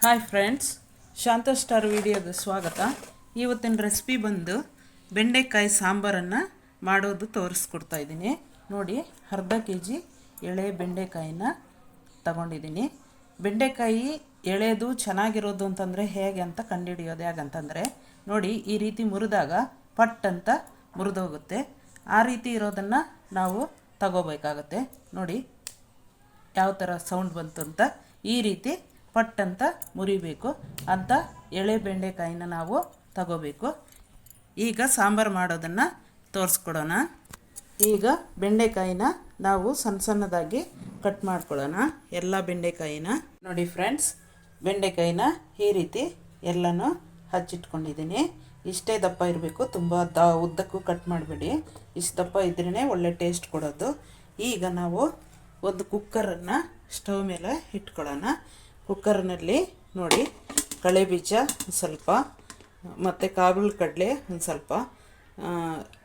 Hi friends ಶಾಂತ star ವಿಡಿಯೋದ ಸ್ವಾಗತ. ಇವತ್ತಿನ ರೆಸಿಪಿ ಬಂದು ಬೆಂಡೆಕಾಯಿ ಸಾಂಬಾರನ್ನು ಮಾಡೋದು ತೋರಿಸ್ಕೊಡ್ತಾ ಇದ್ದೀನಿ. ನೋಡಿ, ಅರ್ಧ ಕೆ ಜಿ ಎಳೆ ಬೆಂಡೆಕಾಯಿನ ತಗೊಂಡಿದ್ದೀನಿ. ಬೆಂಡೆಕಾಯಿ ಎಳೆದು ಚೆನ್ನಾಗಿರೋದು ಅಂತಂದರೆ ಹೇಗೆ ಅಂತ ಕಂಡುಹಿಡಿಯೋದು ಹೇಗಂತಂದರೆ ನೋಡಿ, ಈ ರೀತಿ ಮುರಿದಾಗ ಪಟ್ ಅಂತ ಮುರಿದೋಗುತ್ತೆ. ಆ ರೀತಿ ಇರೋದನ್ನು ನಾವು ತಗೋಬೇಕಾಗತ್ತೆ. ನೋಡಿ, ಯಾವ ಥರ ಸೌಂಡ್ ಬಂತು ಅಂತ. ಈ ರೀತಿ ಪಟ್ ಅಂತ ಮುರಿಬೇಕು. ಅಂತ ಎಳೆ ಬೆಂಡೆಕಾಯಿನ ನಾವು ತಗೋಬೇಕು. ಈಗ ಸಾಂಬಾರು ಮಾಡೋದನ್ನು ತೋರಿಸ್ಕೊಡೋಣ. ಈಗ ಬೆಂಡೆಕಾಯಿನ ನಾವು ಸಣ್ಣ ಸಣ್ಣದಾಗಿ ಕಟ್ ಮಾಡ್ಕೊಳ್ಳೋಣ. ಎಲ್ಲ ಬೆಂಡೆಕಾಯಿನ. ನೋಡಿ ಫ್ರೆಂಡ್ಸ್, ಬೆಂಡೆಕಾಯಿನ ಈ ರೀತಿ ಎಲ್ಲನೂ ಹಚ್ಚಿಟ್ಕೊಂಡಿದ್ದೀನಿ. ಇಷ್ಟೇ ದಪ್ಪ ಇರಬೇಕು, ತುಂಬ ದ ಉದ್ದಕ್ಕೂ ಕಟ್ ಮಾಡಬೇಡಿ. ಇಷ್ಟು ದಪ್ಪ ಇದ್ರೇ ಒಳ್ಳೆ ಟೇಸ್ಟ್ ಕೊಡೋದು. ಈಗ ನಾವು ಒಂದು ಕುಕ್ಕರನ್ನು ಸ್ಟವ್ ಮೇಲೆ ಇಟ್ಕೊಳ್ಳೋಣ. ಕುಕ್ಕರ್ನಲ್ಲಿ ನೋಡಿ, ಕಳೆ ಬೀಜ ಸ್ವಲ್ಪ, ಮತ್ತು ಕಾಬೂಲ್ ಕಡಲೆ ಒಂದು ಸ್ವಲ್ಪ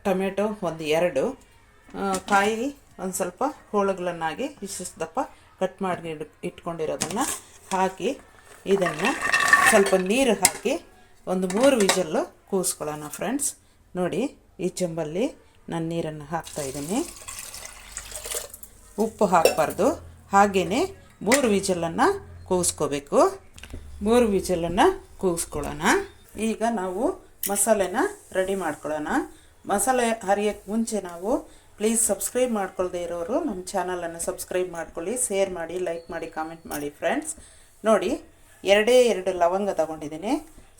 ಟೊಮೆಟೊ ಒಂದು ಎರಡು ಕಾಯಿ ಒಂದು ಸ್ವಲ್ಪ ಹೋಳುಗಳನ್ನಾಗಿ ಇಷ್ಟು ದಪ್ಪ ಕಟ್ ಮಾಡಿ ಇಟ್ಕೊಂಡಿರೋದನ್ನು ಹಾಕಿ, ಇದನ್ನು ಸ್ವಲ್ಪ ನೀರು ಹಾಕಿ ಒಂದು ಮೂರು ವಿಜಲ್ಲು ಕೂಸ್ಕೊಳ್ಳೋಣ ಫ್ರೆಂಡ್ಸ್. ನೋಡಿ, ಈ ಚೆಂಬಲ್ಲಿ ನಾನು ನೀರನ್ನು ಹಾಕ್ತಾ ಇದ್ದೀನಿ. ಉಪ್ಪು ಹಾಕಬಾರ್ದು. ಹಾಗೆಯೇ ಮೂರು ವಿಜಲನ್ನು ಕೂಗಿಸ್ಕೋಬೇಕು. ಮೂರು ವಿಜಲನ್ನು ಕೂಗಿಸ್ಕೊಳ್ಳೋಣ. ಈಗ ನಾವು ಮಸಾಲೆನ ರೆಡಿ ಮಾಡ್ಕೊಳ್ಳೋಣ. ಮಸಾಲೆ ಹರಿಯೋಕ್ಕೆ ಮುಂಚೆ ನಾವು ಪ್ಲೀಸ್ ಸಬ್ಸ್ಕ್ರೈಬ್ ಮಾಡ್ಕೊಳ್ಳದೆ ಇರೋರು ನಮ್ಮ ಚಾನಲನ್ನು ಸಬ್ಸ್ಕ್ರೈಬ್ ಮಾಡ್ಕೊಳ್ಳಿ ಶೇರ್ ಮಾಡಿ ಲೈಕ್ ಮಾಡಿ ಕಾಮೆಂಟ್ ಮಾಡಿ ಫ್ರೆಂಡ್ಸ್ ನೋಡಿ, ಎರಡೇ ಎರಡು ಲವಂಗ ತಗೊಂಡಿದ್ದೀನಿ.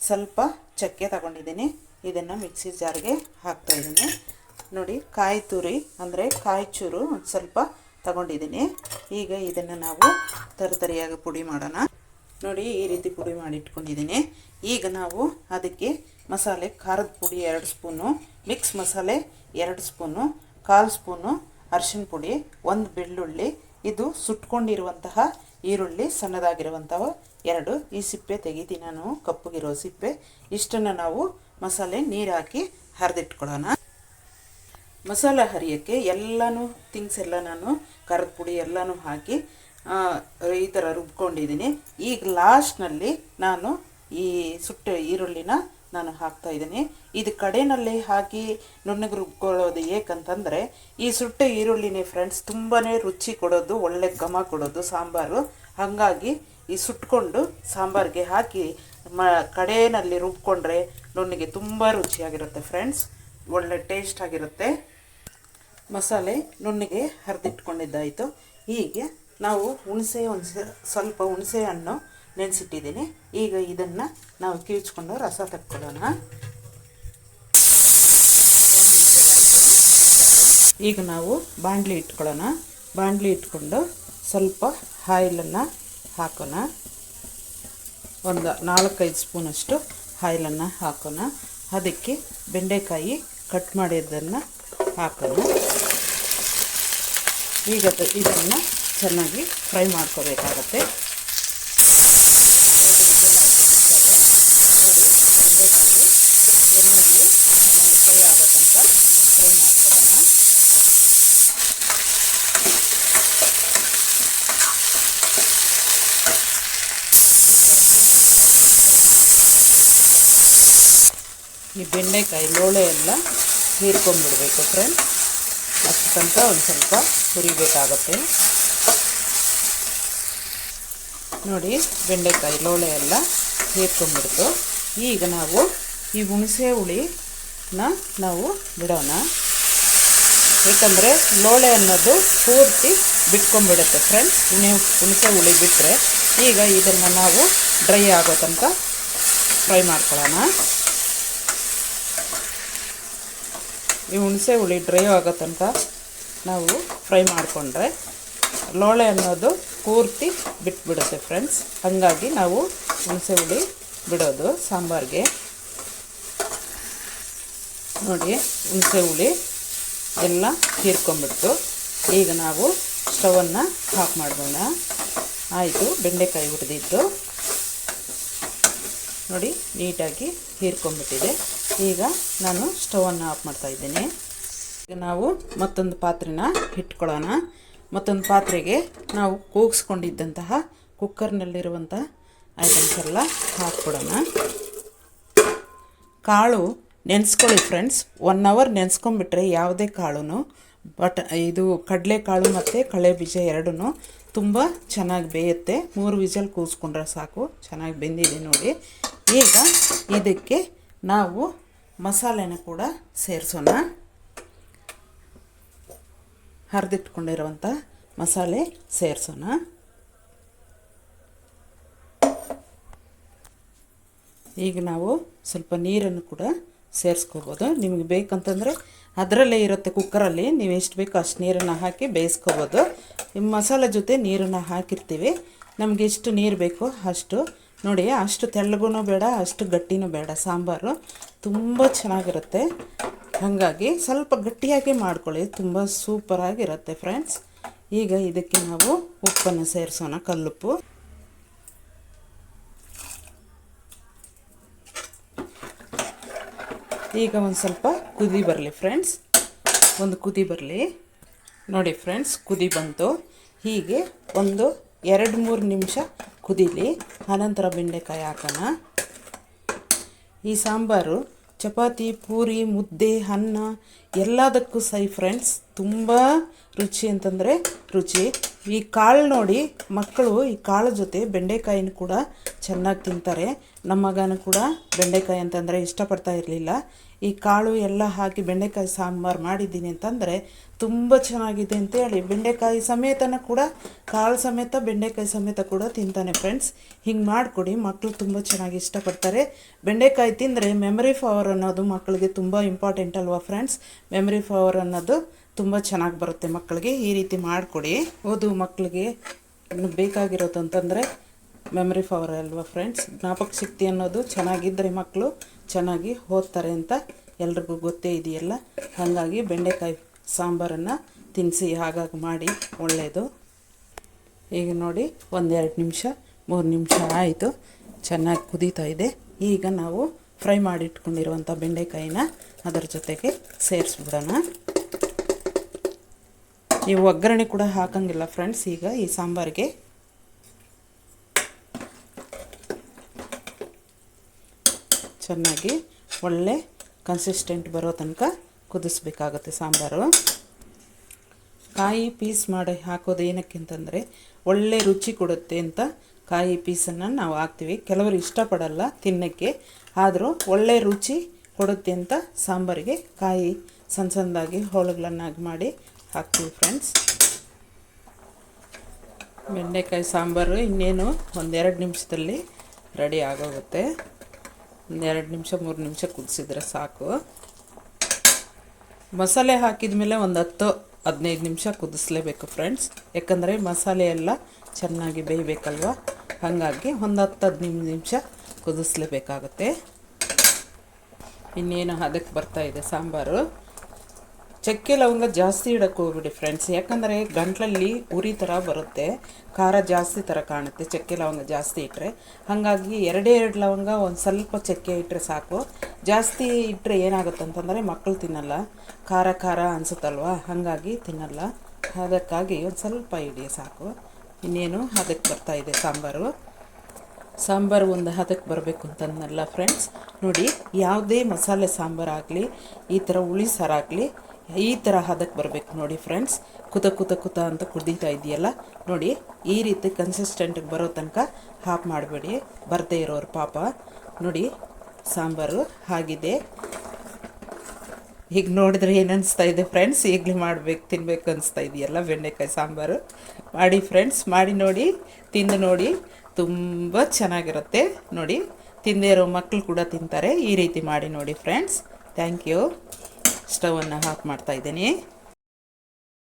ಸ್ವಲ್ಪ ಚಕ್ಕೆ ತಗೊಂಡಿದ್ದೀನಿ. ಇದನ್ನು ಮಿಕ್ಸಿ ಜಾರ್ಗೆ ಹಾಕ್ತಾಯಿದ್ದೀನಿ ನೋಡಿ, ಕಾಯಿ ತುರಿ ಅಂದರೆ ಕಾಯಿ ಚೂರು, ಒಂದು ಸ್ವಲ್ಪ ತಗೊಂಡಿದ್ದೀನಿ. ಈಗ ಇದನ್ನು ನಾವು ತರತರಿಯಾಗಿ ಪುಡಿ ಮಾಡೋಣ. ನೋಡಿ, ಈ ರೀತಿ ಪುಡಿ ಮಾಡಿ ಇಟ್ಕೊಂಡಿದ್ದೀನಿ. ಈಗ ನಾವು ಅದಕ್ಕೆ ಮಸಾಲೆ, ಖಾರದ ಪುಡಿ ಎರಡು ಸ್ಪೂನು, ಮಿಕ್ಸ್ ಮಸಾಲೆ ಎರಡು ಸ್ಪೂನು, ಕಾಲು ಸ್ಪೂನು ಅರಿಶಿನ ಪುಡಿ, ಒಂದು ಬೆಳ್ಳುಳ್ಳಿ. ಇದು ಸುಟ್ಕೊಂಡಿರುವಂತಹ ಈರುಳ್ಳಿ ಸಣ್ಣದಾಗಿರುವಂತಹ ಎರಡು. ಈ ಸಿಪ್ಪೆ ತೆಗಿತೀನಿ ನಾನು, ಕಪ್ಪಗಿರೋ ಸಿಪ್ಪೆ. ಇಷ್ಟನ್ನು ನಾವು ಮಸಾಲೆ ನೀರು ಹಾಕಿ ಹರಿದಿಟ್ಕೊಳ್ಳೋಣ. ಮಸಾಲೆ ಹರಿಯೋಕ್ಕೆ ಎಲ್ಲನೂ ಥಿಂಗ್ಸ್ ಎಲ್ಲ ನಾನು ಖಾರದ ಪುಡಿ ಎಲ್ಲನೂ ಹಾಕಿ ಈ ಥರ ರುಬ್ಕೊಂಡಿದ್ದೀನಿ. ಈಗ ಲಾಸ್ಟ್ನಲ್ಲಿ ನಾನು ಈ ಸುಟ್ಟ ಈರುಳ್ಳಿನ ನಾನು ಹಾಕ್ತಾ ಇದ್ದೀನಿ. ಇದು ಕಡೆಯಲ್ಲಿ ಹಾಕಿ ನುಣ್ಣಗೆ ರುಬ್ಕೊಳ್ಳೋದು ಏಕಂತಂದರೆ, ಈ ಸುಟ್ಟ ಈರುಳ್ಳಿನೇ ಫ್ರೆಂಡ್ಸ್ ತುಂಬಾ ರುಚಿ ಕೊಡೋದು, ಒಳ್ಳೆ ಘಮ ಕೊಡೋದು ಸಾಂಬಾರು. ಹಾಗಾಗಿ ಈ ಸುಟ್ಕೊಂಡು ಸಾಂಬಾರಿಗೆ ಹಾಕಿ ಮ ಕಡೆಯಲ್ಲಿ ರುಬ್ಕೊಂಡ್ರೆ ನುಣ್ಣಗೆ ತುಂಬ ರುಚಿಯಾಗಿರುತ್ತೆ ಫ್ರೆಂಡ್ಸ್ ಒಳ್ಳೆ ಟೇಸ್ಟ್ ಆಗಿರುತ್ತೆ. ಮಸಾಲೆ ನುಣ್ಣಗೆ ಹರಿದಿಟ್ಕೊಂಡಿದ್ದಾಯಿತು. ಹೀಗೆ ನಾವು ಹುಣಸೆ ಒಂದು ಸ್ವಲ್ಪ ಹುಣಸೆ ಹಣ್ಣು ನೆನೆಸಿಟ್ಟಿದ್ದೀನಿ. ಈಗ ಇದನ್ನು ನಾವು ಕಿವಿಚ್ಕೊಂಡು ರಸ ತಕ್ಕೊಳ್ಳೋಣ. ಈಗ ನಾವು ಬಾಣಲಿ ಇಟ್ಕೊಳ್ಳೋಣ. ಬಾಣಲಿ ಇಟ್ಕೊಂಡು ಸ್ವಲ್ಪ ಆಯಿಲನ್ನು ಹಾಕೋಣ. ಒಂದು ನಾಲ್ಕೈದು ಸ್ಪೂನಷ್ಟು ಆಯಿಲನ್ನು ಹಾಕೋಣ. ಅದಕ್ಕೆ ಬೆಂಡೆಕಾಯಿ ಕಟ್ ಮಾಡಿದ್ದನ್ನು ಹಾಕೋಣ ಈಗ ಇದನ್ನು ಚೆನ್ನಾಗಿ ಫ್ರೈ ಮಾಡ್ಕೋಬೇಕಾಗತ್ತೆ. ಬೆಂಡೆಕಾಯಿ ಎಣ್ಣೆಯಲ್ಲಿ ಚೆನ್ನಾಗಿ ಫ್ರೈ ಆಗೋ ತನಕ ಫ್ರೈ ಮಾಡ್ಕೊಳ್ಳೋಣ ಈ ಬೆಂಡೆಕಾಯಿ ಲೋಳೆ ಎಲ್ಲ ಹೀರ್ಕೊಂಡ್ಬಿಡ್ಬೇಕು ಫ್ರೆಂಡ್ ಅಷ್ಟು ತನಕ ಒಂದು ಸ್ವಲ್ಪ ಹುರಿಬೇಕಾಗತ್ತೆ. ನೋಡಿ, ಬೆಂಡೆಕಾಯಿ ಲೋಳೆ ಎಲ್ಲ ಹೀರ್ಕೊಂಡ್ಬಿಡ್ತು ಈಗ ನಾವು ಈ ಹುಣಸೆ ಹುಳಿನ ನಾವು ಬಿಡೋಣ. ಏಕೆಂದರೆ ಲೋಳೆ ಅನ್ನೋದು ಪೂರ್ತಿ ಬಿಟ್ಕೊಂಡ್ಬಿಡುತ್ತೆ ಫ್ರೆಂಡ್ಸ್ ಹುಣೆ, ಹುಣಸೆ ಹುಳಿ ಬಿಟ್ಟರೆ ಈಗ ಇದನ್ನು ನಾವು ಡ್ರೈ ಆಗೋ ತನಕ ಫ್ರೈ ಮಾಡ್ಕೊಳ್ಳೋಣ. ಈ ಹುಣಸೆ ಹುಳಿ ಡ್ರೈ ಆಗೋ ತನಕ ನಾವು ಫ್ರೈ ಮಾಡಿಕೊಂಡ್ರೆ ಲೋಳೆ ಅನ್ನೋದು ಪೂರ್ತಿ ಬಿಟ್ಬಿಡುತ್ತೆ ಫ್ರೆಂಡ್ಸ್ ಹಾಗಾಗಿ ನಾವು ಹುಣಸೆ ಹುಳಿ ಬಿಡೋದು ಸಾಂಬಾರಿಗೆ. ನೋಡಿ, ಹುಣಸೆ ಹುಳಿ ಎಲ್ಲ ಹೀರ್ಕೊಂಬಿಡ್ತು ಈಗ ನಾವು ಸ್ಟವನ್ನು ಆಫ್ ಮಾಡೋಣ. ಆಯಿತು, ಬೆಂಡೆಕಾಯಿ ಹುರಿದಿದ್ದು. ನೋಡಿ, ನೀಟಾಗಿ ಹೀರ್ಕೊಂಡ್ಬಿಟ್ಟಿದೆ. ಈಗ ನಾನು ಸ್ಟವನ್ನು ಆಫ್ ಮಾಡ್ತಾ ಇದ್ದೀನಿ. ಈಗ ನಾವು ಮತ್ತೊಂದು ಪಾತ್ರೆನ ಇಟ್ಕೊಳ್ಳೋಣ. ಮತ್ತೊಂದು ಪಾತ್ರೆಗೆ ನಾವು ಕೂಗಿಸ್ಕೊಂಡಿದ್ದಂತಹ ಕುಕ್ಕರ್ನಲ್ಲಿರುವಂಥ ಐಟಮ್ಸ್ ಎಲ್ಲ ಹಾಕ್ಬಿಡೋಣ. ಕಾಳು ನೆನೆಸ್ಕೊಳ್ಳಿ ಫ್ರೆಂಡ್ಸ್ ಒನ್ ಅವರ್ ನೆನೆಸ್ಕೊಂಬಿಟ್ರೆ ಯಾವುದೇ ಕಾಳು ಬಟ್ ಇದು ಕಡಲೆಕಾಳು ಮತ್ತು ಕಳೆ ಬೀಜ ಎರಡೂ ತುಂಬ ಚೆನ್ನಾಗಿ ಬೇಯುತ್ತೆ. ಮೂರು ವಿಜಲ್ ಕೂಸ್ಕೊಂಡ್ರೆ ಸಾಕು. ಚೆನ್ನಾಗಿ ಬೆಂದಿದೆ ನೋಡಿ. ಈಗ ಇದಕ್ಕೆ ನಾವು ಮಸಾಲೆನ ಕೂಡ ಸೇರಿಸೋಣ. ಹರಿದಿಟ್ಕೊಂಡಿರುವಂಥ ಮಸಾಲೆ ಸೇರಿಸೋಣ. ಈಗ ನಾವು ಸ್ವಲ್ಪ ನೀರನ್ನು ಕೂಡ ಸೇರಿಸ್ಕೋಬೋದು. ನಿಮಗೆ ಬೇಕಂತಂದರೆ ಅದರಲ್ಲೇ ಇರುತ್ತೆ ಕುಕ್ಕರಲ್ಲಿ. ನೀವು ಎಷ್ಟು ಬೇಕೋ ಅಷ್ಟು ನೀರನ್ನು ಹಾಕಿ ಬೇಯಿಸ್ಕೋಬೋದು. ಈ ಮಸಾಲೆ ಜೊತೆ ನೀರನ್ನು ಹಾಕಿರ್ತೀವಿ. ನಮಗೆ ಎಷ್ಟು ನೀರು ಬೇಕೋ ಅಷ್ಟು ನೋಡಿ, ಅಷ್ಟು ತೆಳ್ಳಗೂ ಬೇಡ, ಅಷ್ಟು ಗಟ್ಟಿನೂ ಬೇಡ. ಸಾಂಬಾರು ತುಂಬ ಚೆನ್ನಾಗಿರುತ್ತೆ. ಹಾಗಾಗಿ ಸ್ವಲ್ಪ ಗಟ್ಟಿಯಾಗಿ ಮಾಡ್ಕೊಳ್ಳಿ, ತುಂಬ ಸೂಪರಾಗಿರುತ್ತೆ ಫ್ರೆಂಡ್ಸ್. ಈಗ ಇದಕ್ಕೆ ನಾವು ಉಪ್ಪನ್ನು ಸೇರಿಸೋಣ, ಕಲ್ಲುಪ್ಪು. ಈಗ ಒಂದು ಸ್ವಲ್ಪ ಕುದಿ ಬರಲಿ ಫ್ರೆಂಡ್ಸ್. ಒಂದು ಕುದಿ ಬರಲಿ. ನೋಡಿ ಫ್ರೆಂಡ್ಸ್, ಕುದಿ ಬಂತು. ಹೀಗೆ ಒಂದು ಎರಡು ಮೂರು ನಿಮಿಷ ಕುದೀಲಿ, ಆನಂತರ ಬೆಂಡೆಕಾಯಿ ಹಾಕೋಣ. ಈ ಸಾಂಬಾರು, ಚಪಾತಿ, ಪೂರಿ, ಮುದ್ದೆ, ಅನ್ನ ಎಲ್ಲದಕ್ಕೂ ಸೈ ಫ್ರೆಂಡ್ಸ್ ತುಂಬ ರುಚಿ ಅಂತಂದರೆ ರುಚಿ. ಈ ಕಾಳು ನೋಡಿ ಮಕ್ಕಳು ಈ ಕಾಳು ಜೊತೆ ಬೆಂಡೆಕಾಯಿನ ಕೂಡ ಚೆನ್ನಾಗಿ ತಿಂತಾರೆ. ನಮ್ಮ ಮಗನೂ ಕೂಡ ಬೆಂಡೆಕಾಯಿ ಅಂತಂದರೆ ಇಷ್ಟಪಡ್ತಾ ಇರಲಿಲ್ಲ. ಈ ಕಾಳು ಎಲ್ಲ ಹಾಕಿ ಬೆಂಡೆಕಾಯಿ ಸಾಂಬಾರು ಮಾಡಿದ್ದೀನಿ ಅಂತಂದರೆ ತುಂಬ ಚೆನ್ನಾಗಿದೆ ಅಂತೇಳಿ ಬೆಂಡೆಕಾಯಿ ಸಮೇತನ ಕೂಡ, ಕಾಳು ಸಮೇತ ಬೆಂಡೆಕಾಯಿ ಸಮೇತ ಕೂಡ ತಿಂತಾನೆ ಫ್ರೆಂಡ್ಸ್ ಹಿಂಗೆ ಮಾಡಿಕೊಡಿ ಮಕ್ಕಳು ತುಂಬ ಚೆನ್ನಾಗಿ ಇಷ್ಟಪಡ್ತಾರೆ. ಬೆಂಡೆಕಾಯಿ ತಿಂದರೆ ಮೆಮರಿ ಪವರ್ ಅನ್ನೋದು ಮಕ್ಕಳಿಗೆ ತುಂಬ ಇಂಪಾರ್ಟೆಂಟ್ ಅಲ್ವಾ ಫ್ರೆಂಡ್ಸ್ ಮೆಮರಿ ಪವರ್ ಅನ್ನೋದು ತುಂಬ ಚೆನ್ನಾಗಿ ಬರುತ್ತೆ ಮಕ್ಕಳಿಗೆ. ಈ ರೀತಿ ಮಾಡಿಕೊಡಿ. ಓದು ಮಕ್ಕಳಿಗೆ ಬೇಕಾಗಿರೋದು ಅಂತಂದರೆ ಮೆಮರಿ ಫವರ್ ಅಲ್ವಾ ಫ್ರೆಂಡ್ಸ್ ಜ್ಞಾಪಕ ಶಕ್ತಿ ಅನ್ನೋದು ಚೆನ್ನಾಗಿದ್ದರೆ ಮಕ್ಕಳು ಚೆನ್ನಾಗಿ ಓದ್ತಾರೆ ಅಂತ ಎಲ್ರಿಗೂ ಗೊತ್ತೇ ಇದೆಯಲ್ಲ? ಹಾಗಾಗಿ ಬೆಂಡೆಕಾಯಿ ಸಾಂಬಾರನ್ನು ತಿನ್ನಿಸಿ ಹಾಗಾಗಿ ಮಾಡಿ. ಒಳ್ಳೆಯದು ಈಗ ನೋಡಿ, ಒಂದೆರಡು ನಿಮಿಷ, ಮೂರು ನಿಮಿಷ ಆಯಿತು. ಚೆನ್ನಾಗಿ ಕುದೀತಾ ಇದೆ. ಈಗ ನಾವು ಫ್ರೈ ಮಾಡಿಟ್ಕೊಂಡಿರುವಂಥ ಬೆಂಡೆಕಾಯಿನ ಅದರ ಜೊತೆಗೆ ಸೇರಿಸ್ಬಿಡೋಣ. ನೀವು ಒಗ್ಗರಣೆ ಕೂಡ ಹಾಕಂಗಿಲ್ಲ ಫ್ರೆಂಡ್ಸ್ ಈಗ ಈ ಸಾಂಬಾರಿಗೆ ಚೆನ್ನಾಗಿ ಒಳ್ಳೆ ಕನ್ಸಿಸ್ಟೆಂಟ್ ಬರೋ ತನಕ ಕುದಿಸ್ಬೇಕಾಗತ್ತೆ ಸಾಂಬಾರು. ಕಾಯಿ ಪೀಸ್ ಮಾಡಿ ಹಾಕೋದು ಏನಕ್ಕೆ ಅಂತಂದರೆ ಒಳ್ಳೆ ರುಚಿ ಕೊಡುತ್ತೆ ಅಂತ ಕಾಯಿ ಪೀಸನ್ನು ನಾವು ಹಾಕ್ತೀವಿ. ಕೆಲವರು ಇಷ್ಟಪಡಲ್ಲ ತಿನ್ನೋಕ್ಕೆ, ಆದರೂ ಒಳ್ಳೆ ರುಚಿ ಕೊಡುತ್ತೆ ಅಂತ ಸಾಂಬಾರಿಗೆ ಕಾಯಿ ಸಣ್ಣ ಸಣ್ಣದಾಗಿ ಹೋಳುಗಳನ್ನಾಗಿ ಮಾಡಿ ಹಾಕ್ತೀವಿ ಫ್ರೆಂಡ್ಸ್ ಬೆಂಡೆಕಾಯಿ ಸಾಂಬಾರು ಇನ್ನೇನು ಒಂದೆರಡು ನಿಮಿಷದಲ್ಲಿ ರೆಡಿ ಆಗೋಗುತ್ತೆ. ಒಂದೆರಡು ನಿಮಿಷ, ಮೂರು ನಿಮಿಷ ಕುದಿಸಿದ್ರೆ ಸಾಕು. ಮಸಾಲೆ ಹಾಕಿದ ಮೇಲೆ ಒಂದು ಹತ್ತು, ಹದಿನೈದು ನಿಮಿಷ ಕುದಿಸ್ಲೇಬೇಕು ಫ್ರೆಂಡ್ಸ್ ಯಾಕಂದರೆ ಮಸಾಲೆ ಎಲ್ಲ ಚೆನ್ನಾಗಿ ಬೇಯಬೇಕಲ್ವ? ಹಾಗಾಗಿ ಒಂದು ಹತ್ತು, ಹದಿನೈದು ನಿಮಿಷ ಕುದಿಸ್ಲೇಬೇಕಾಗುತ್ತೆ. ಇನ್ನೇನು ಅದಕ್ಕೆ ಬರ್ತಾಯಿದೆ ಸಾಂಬಾರು. ಚಕ್ಕೆ ಲವಂಗ ಜಾಸ್ತಿ ಇಡಕ್ಕೆ ಹೋಗ್ಬಿಡಿ ಫ್ರೆಂಡ್ಸ್ ಯಾಕಂದರೆ ಗಂಟ್ಲಲ್ಲಿ ಉರಿ ಥರ ಬರುತ್ತೆ. ಖಾರ ಜಾಸ್ತಿ ಥರ ಕಾಣುತ್ತೆ ಚಕ್ಕೆ ಲವಂಗ ಜಾಸ್ತಿ ಇಟ್ಟರೆ ಹಾಗಾಗಿ ಎರಡೇ ಎರಡು ಲವಂಗ ಒಂದು ಸ್ವಲ್ಪ ಚಕ್ಕೆ ಇಟ್ಟರೆ ಸಾಕು. ಜಾಸ್ತಿ ಇಟ್ಟರೆ ಏನಾಗುತ್ತೆ ಅಂತಂದರೆ ಮಕ್ಕಳು ತಿನ್ನಲ್ಲ. ಖಾರ ಖಾರ ಅನಿಸುತ್ತಲ್ವ? ಹಾಗಾಗಿ ತಿನ್ನಲ್ಲ. ಅದಕ್ಕಾಗಿ ಒಂದು ಸ್ವಲ್ಪ ಇಡಿ ಸಾಕು. ಇನ್ನೇನು ಅದಕ್ಕೆ ಬರ್ತಾಯಿದೆ ಸಾಂಬಾರು. ಸಾಂಬಾರು ಒಂದು ಹದಕ್ಕೆ ಬರಬೇಕು ಅಂತಂದಲ್ಲ ಫ್ರೆಂಡ್ಸ್ ನೋಡಿ, ಯಾವುದೇ ಮಸಾಲೆ ಸಾಂಬಾರು ಆಗಲಿ ಈ ಥರ ಹುಳಿ ಸಾರಾಗಲಿ ಈ ಥರ ಹದಕ್ಕೆ ಬರಬೇಕು ನೋಡಿ ಫ್ರೆಂಡ್ಸ್ ಕುತ ಕುತ ಕುತ ಅಂತ ಕುದೀತಾ ಇದೆಯಲ್ಲ? ನೋಡಿ, ಈ ರೀತಿ ಕನ್ಸಿಸ್ಟೆಂಟಿಗೆ ಬರೋ ತನಕ ಹಾಫ್ ಮಾಡಬೇಡಿ. ಬರದೇ ಇರೋರು ಪಾಪ. ನೋಡಿ, ಸಾಂಬಾರು ಆಗಿದೆ. ಈಗ ನೋಡಿದ್ರೆ ಏನು ಇದೆ ಫ್ರೆಂಡ್ಸ್ ಈಗಲೇ ಮಾಡಬೇಕು, ತಿನ್ಬೇಕು ಅನಿಸ್ತಾ ಇದೆಯಲ್ಲ ಬೆಂಡೆಕಾಯಿ ಸಾಂಬಾರು. ಮಾಡಿ ಫ್ರೆಂಡ್ಸ್ ಮಾಡಿ ನೋಡಿ, ತಿಂದು ನೋಡಿ. ತುಂಬ ಚೆನ್ನಾಗಿರುತ್ತೆ. ನೋಡಿ, ತಿಂದೇ ಇರೋ ಮಕ್ಕಳು ಕೂಡ ತಿಂತಾರೆ. ಈ ರೀತಿ ಮಾಡಿ ನೋಡಿ ಫ್ರೆಂಡ್ಸ್ ಥ್ಯಾಂಕ್ ಯು ಸ್ಟವನ್ನು ಹಾಕಿ ಮಾಡ್ತಾ ಇದ್ದೀನಿ.